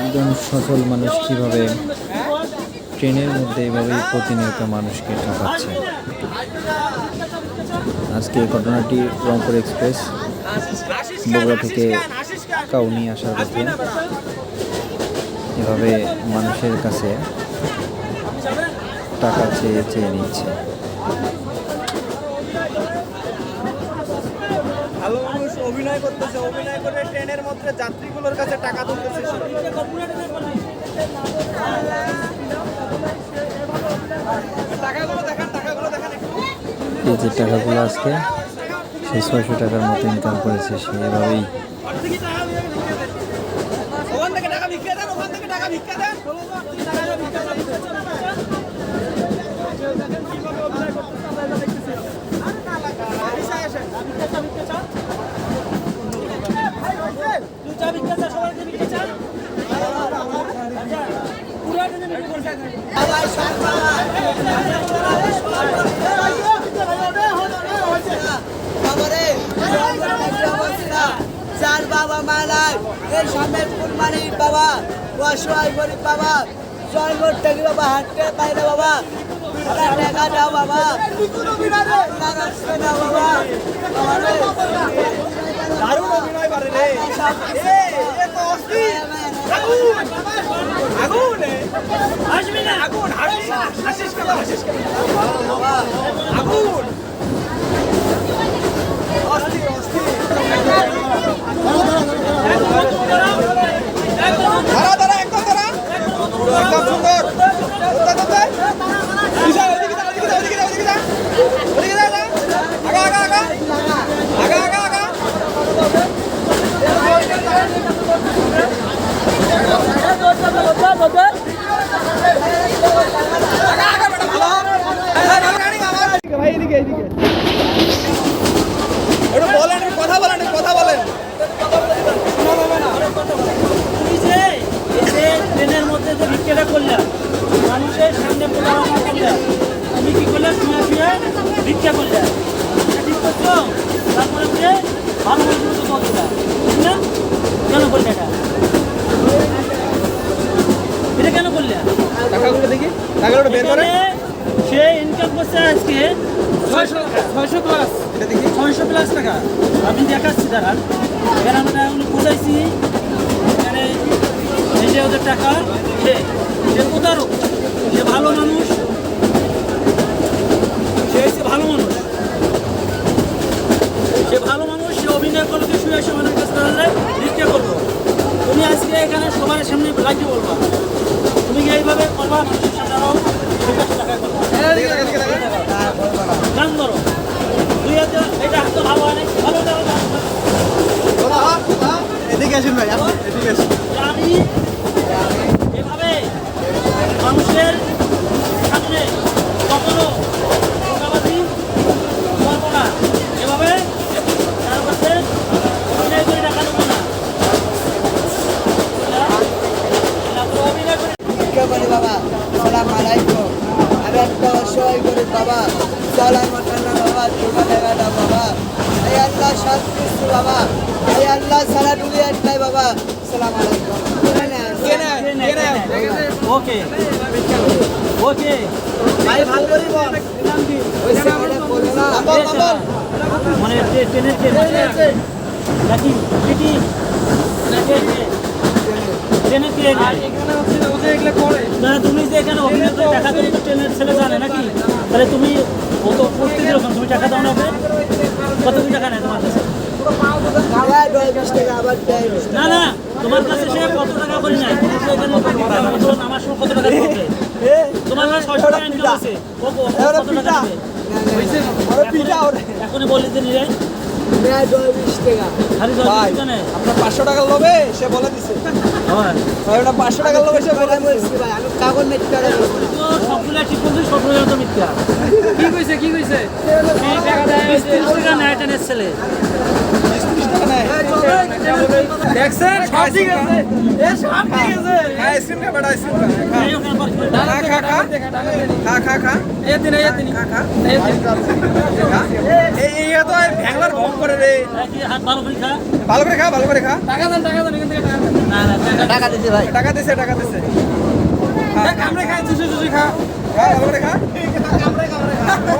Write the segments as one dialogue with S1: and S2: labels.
S1: একজন সফল মানুষ কীভাবে ট্রেনের মধ্যে এভাবে প্রতিনিয়ত মানুষকে ঠকাচ্ছে? আজকে ঘটনাটি রংপুর এক্সপ্রেস, বগুড়া থেকে কাউনি আসার পথে এভাবে মানুষের কাছে টাকা চেয়ে চেয়ে নিচ্ছে।
S2: অভিনয় করতেছে, অভিনয় করে ট্রেনের মধ্যে যাত্রীগুলোর কাছে টাকা তুলতেছে।
S1: যে টাকাগুলো আজকে ছয়শো টাকার মতো ইনকাম করেছে সে, এভাবেই
S2: ওখান থেকে টাকা ভিক্ষা দেন ওখান থেকে টাকা ভিক্ষা দেন
S3: চার বাবা মালাই এই সামনে কুরবানি বাবা অসহায় গরিব বাবা মোট টাকি বাবা হাঁটতে পাইরে বাবা। ওরা টাকা দাও বাবা।
S2: দারুণ অভিনয় করে রে। এ, এ তো অস্থির। হাসবি না। আগুন হাসিস কেন? হাসিস কেন? আগুন। অস্থির অস্থির। দাঁড়া দাঁড়া আগা, বেটা, ভালো। এই, এই, ভালো গাড়ি, আমার। ভাই, এদিকে, এদিকে। একটু বলেন, একটু কথা বলেন, একটু কথা বলেন।
S4: তুমি যে এই যে ট্রেনের যে করলাম মানুষের সামনে প্রতারণা করলাম তুমি কি করলে? শুয়ে শুয়ে ভিক্ষা করলে? ঠিক করছ? তারপরে যে ভালো মতো বলছিলাম বুঝলেন কেন করলে এটা? এটা কেন করলে?
S2: টাকাগুলো দেখি। টাকাগুলো বের করে।
S4: সে ইনকাম করছে আজকে ছয়শো ছয়শো প্লাস
S2: এটা দেখি।
S4: ছয়শো প্লাস টাকা। আমি দেখাচ্ছি দাঁড়ান। এখানে আমরা বুঝাইছি এখানে এই যে ওদের টাকা সে সে প্রতারক সে ভালো মানুষ সে হচ্ছে ভালো মানুষ সে ভালো মানুষ সে অভিনয় করল যে শুয়ে শুয়ে অনেক কাছে দাঁড়ালে ভিক্ষা করব তুমি আজকে এখানে সবার সামনে লাগিয়ে বলবা তুমি কি এইভাবে করবা মানুষের সামনে আরও বিকাশ টাকা করবা
S2: এদিকে দেখো, এদিকে দেখো।
S4: গান ধরো দুই হাজার এটা হাত তো ভালো হয় নাই। ভালো দেওয়া যায়
S2: বাবা, বাবা, এদিকে আসুন ভাই আপনি এদিকে আসুন
S4: আমি এভাবে মানুষের সামনে কখনো ধোকাবাজি করব না। এভাবে তার কাছে অভিনয় করে টাকা নেব না। করে
S3: করি বাবা, সালাম আলাইকুম। আমি একটা অসহায় গরিব বাবা। চালাই মটন বাবা টাকা দাও বাবা। এই আল্লাহ কিছু বাবা। এই আল্লাহ, সারা একটাই বাবা। সালাম আলাইকুম।
S4: ওকে ওকে
S3: ভাই ভালো করি বল। ওই সেখানে বলো। না
S4: মানে ট্রে- ট্রেনের ট্রেন নাকি? ট্রেনের না তুমি যে এখানে অভিনয় করে টাকা দিয়ে তো ট্রেনের ছেলে জানে নাকি? তাহলে তুমি ও তো করতে দিরকম তুমি টাকা দাও না কত টাকা নেয় তোমার কাছে? না না তোমার কাছে সে কত টাকা করে আমার সময় কত টাকা তোমার কাছে ছয়শো টাকা ইনকাম আছে। কত টাকা এখনই বলি যে
S3: টাকা।
S4: টাকা
S2: আপনার পাঁচশো টাকার লোভে সে বলে দিছে। পাঁচশো টাকার লোভে সে বলে দিছে।
S3: আমি কাগজ টাকা
S4: সবগুলা ঠিক সবগুলো মিথ্যা। কি কইছে কি কইছে? টাকা ছেলে।
S2: দেখছেন? সব ঠিক আছে? এ সব ঠিক আছে। আইসক্রিম খা বেটা আইসক্রিম খা
S4: এই ওখানে পার করে।
S2: খা খা খা। খা খা খা। এ দিন এ দিন খা খা। এই এই তো ভ্যাংলার ভং করে রে
S4: এই কি হাত ভালো করে খা
S2: ভালো করে খা ভালো করে খা।
S4: টাকা দেন টাকা দেন এখান থেকে টাকা দেন।
S3: টাকা দিতে ভাই।
S2: টাকা দিছে টাকা দিছে। কামড়ে খায় চুষি চুষি খা। খা ভালো করে খা।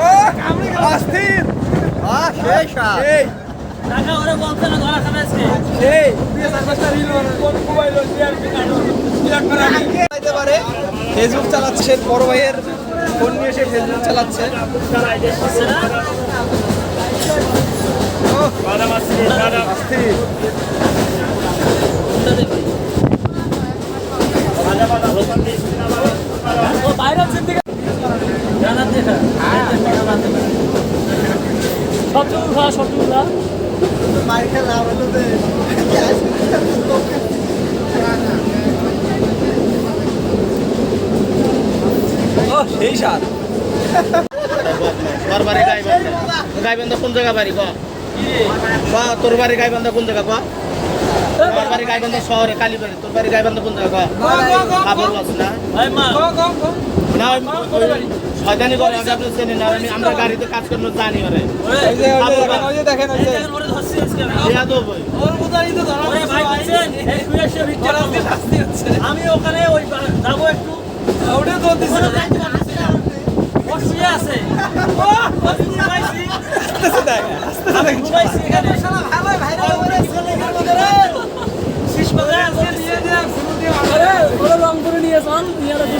S2: ও কামড়ে খা অস্থির।
S3: সেই সাপ
S2: এই
S4: টাকা ওরে বলতে না ধরা খাবে আজকে।
S2: এই তুই চার রিল কোন মোবাইল চালাতে পারে ফেসবুক চালাচ্ছে বড় ভাইয়ের ফোন নিয়ে সে ফেসবুক চালাচ্ছে।
S4: বাইরে খা খা
S2: সেই স্বাদ
S5: তোর বাড়ি গাইবান্ধা। গাইবান্ধা কোন জায়গা বাড়ি ক? ক, তোর বাড়ি গাইবান্ধা কোন জায়গা ক? তোর বাড়ি গাইবান্ধা শহরে কালীবাড়ি। তোর বাড়ি গাইবান্ধা কোন জায়গা? খাবার আছে না? না ওই- ওই শয়তানি করে আমি আপনি চেনি না আমরা গাড়িতে কাজ জানি ওরে।
S2: দেখেন
S4: ওখানে ওই যাব একটু।
S2: ওটা তো
S4: আছে। ঘুমাইছি
S2: এখানে। ভালো ভাইরাল দাম
S4: করে নিয়ে
S2: যান ইয়ারা